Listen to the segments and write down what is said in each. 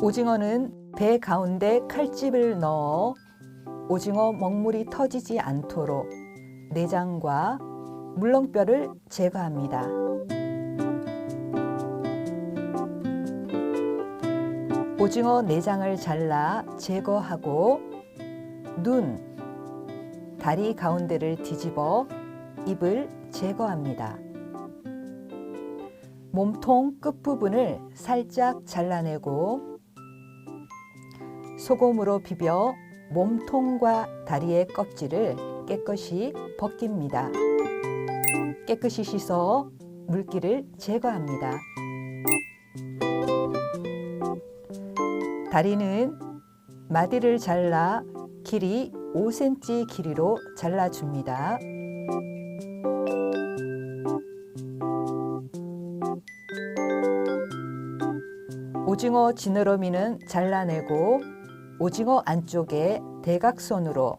오징어는 배 가운데 칼집을 넣어 오징어 먹물이 터지지 않도록 내장과 물렁뼈를 제거합니다. 오징어 내장을 잘라 제거하고 눈, 다리 가운데를 뒤집어 입을 제거합니다. 몸통 끝부분을 살짝 잘라내고 소금으로 비벼 몸통과 다리의 껍질을 깨끗이 벗깁니다. 깨끗이 씻어 물기를 제거합니다. 다리는 마디를 잘라 길이 5cm 길이로 잘라줍니다. 오징어 지느러미는 잘라내고 오징어 안쪽에 대각선으로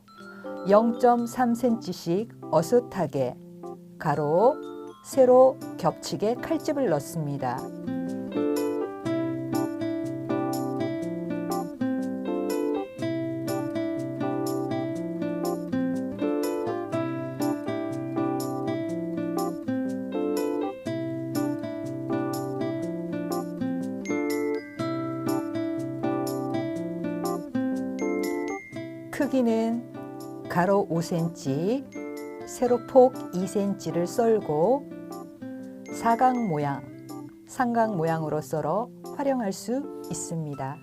0.3cm씩 어슷하게 가로, 세로 겹치게 칼집을 넣습니다. 크기는 가로 5cm, 세로폭 2cm를 썰고 사각 모양, 삼각 모양으로 썰어 활용할 수 있습니다.